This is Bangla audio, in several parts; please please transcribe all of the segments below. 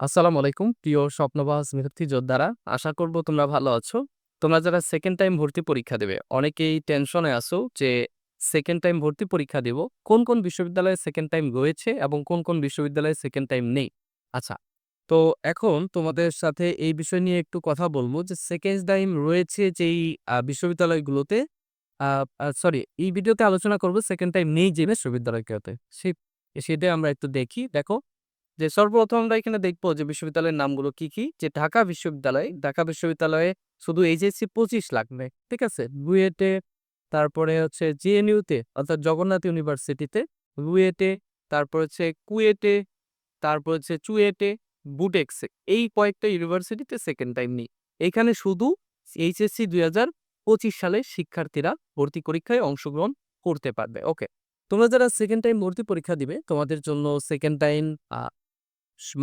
আসসালামু আলাইকুম। প্রিয় স্বপ্নবাস মেধার্থী যোদ্ধারা, আশা করব তোমরা ভালো আছো। তোমরা যারা সেকেন্ড টাইম ভর্তি পরীক্ষা দেবে, অনেকেই টেনশনে আছো যে সেকেন্ড টাইম ভর্তি পরীক্ষা দেব, কোন কোন বিশ্ববিদ্যালয়ে সেকেন্ড টাইম রয়েছে এবং কোন কোন বিশ্ববিদ্যালয়ে সেকেন্ড টাইম নেই? আচ্ছা তো এখন তোমাদের সাথে এই বিষয় নিয়ে একটু কথা বলব যে সেকেন্ড টাইম রয়েছে যেই বিশ্ববিদ্যালয়গুলোতে সরি এই ভিডিওতে আলোচনা করব সেকেন্ড টাইম নেই যে বিশ্ববিদ্যালয়গুলোতে। সেটাই আমরা একটু দেখি। দেখো যে সর্বপ্রথম আমরা এখানে দেখব যে বিশ্ববিদ্যালয়ের নামগুলো কি কি? যে ঢাকা বিশ্ববিদ্যালয়, ঢাকা বিশ্ববিদ্যালয়ে শুধু এইচএসসি পঁচিশ লাগবে ঠিক আছে? বুয়েটে, তারপরে হচ্ছে জিএনইউতে অর্থাৎ জগন্নাথ ইউনিভার্সিটিতে, বুয়েটে, তারপর হচ্ছে কুয়েটে, তারপর হচ্ছে চুয়েটে, বুটেক্সে, এই কয়েকটা ইউনিভার্সিটিতে সেকেন্ড টাইম নেই। এখানে শুধু এইচএসসি দুই হাজার পঁচিশ সালে শিক্ষার্থীরা ভর্তি পরীক্ষায় অংশগ্রহণ করতে পারবে, ওকে? তোমরা যারা সেকেন্ড টাইম ভর্তি পরীক্ষা দিবে, তোমাদের জন্য সেকেন্ড টাইম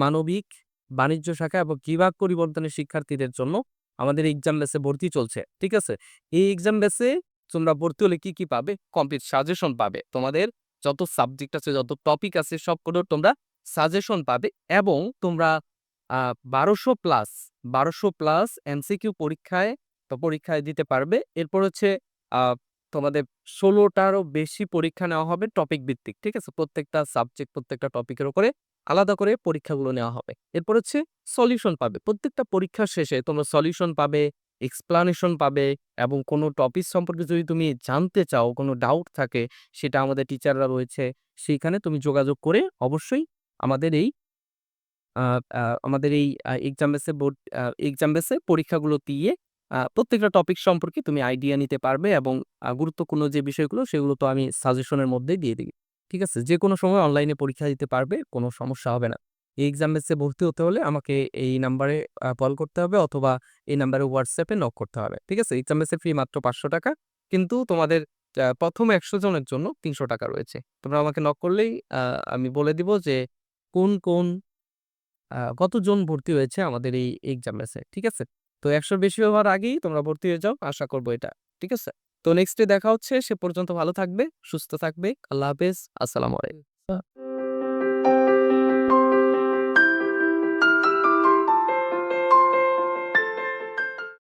মানবিক বাণিজ্য শাখা এবং বিভাগ পরিবর্তনের শিক্ষার্থীদের জন্য আমাদের এক্সাম বেসে ভর্তি চলছে, ঠিক আছে? এই এক্সাম বেসে তোমরা ভর্তি হলে কি কি পাবে? কমপ্লিট সাজেশন পাবে। তোমাদের যত সাবজেক্ট আছে, যত টপিক আছে সবগুলো তোমরা সাজেশন পাবে এবং তোমরা বারোশো প্লাস বারোশো প্লাস এমসিকিউ পরীক্ষায় পরীক্ষায় দিতে পারবে। এরপর হচ্ছে তোমাদের ষোলোটারও বেশি পরীক্ষা নেওয়া হবে টপিক ভিত্তিক, ঠিক আছে? প্রত্যেকটা সাবজেক্ট প্রত্যেকটা টপিকের উপরে আলাদা করে পরীক্ষাগুলো নেওয়া হবে। এরপর হচ্ছে সলিউশন পাবে। প্রত্যেকটা পরীক্ষার শেষে তোমরা সলিউশন পাবে এক্সপ্লানেশন পাবে এবং কোনো টপিক সম্পর্কে যদি তুমি জানতে চাও, কোনো ডাউট থাকে, সেটা আমাদের টিচাররা রয়েছে, সেইখানে তুমি যোগাযোগ করে অবশ্যই আমাদের এই আমাদের এই এক্সাম বেসে বোর্ড এক্সাম বেসে পরীক্ষাগুলো দিয়ে প্রত্যেকটা টপিক সম্পর্কে তুমি আইডিয়া নিতে পারবে এবং গুরুত্বপূর্ণ যে বিষয়গুলো, সেগুলো তো আমি সাজেশনের মধ্যেই দিয়ে দিই। ঠিক আছে? যে কোনো সময় অনলাইনে পরীক্ষা দিতে পারবে, কোনো সমস্যা হবে না। এই এক্সাম বেসে ভর্তি হতে হলে আমাকে এই নাম্বারে কল করতে হবে অথবা এই নাম্বারে হোয়াটসঅ্যাপে নক করতে হবে। ঠিক আছে? এক্সাম বেসে ফ্রি মাত্র পাঁচশো টাকা, কিন্তু তোমাদের প্রথম একশো জনের জন্য তিনশো টাকা রয়েছে। তোমরা আমাকে নক করলেই আমি বলে দিব যে, কোন কোন কতজন ভর্তি হয়েছে আমাদের এই এক্সাম বেসে ঠিক আছে? তো একশোর বেশি হওয়ার আগেই তোমরা ভর্তি হয়ে যাও, আশা করব এটা, ঠিক আছে? তো নেক্সট দেখা হচ্ছে, সে পর্যন্ত ভালো থাকবে, সুস্থ থাকবে, আল্লাহ হাফেজ, আসসালামু আলাইকুম।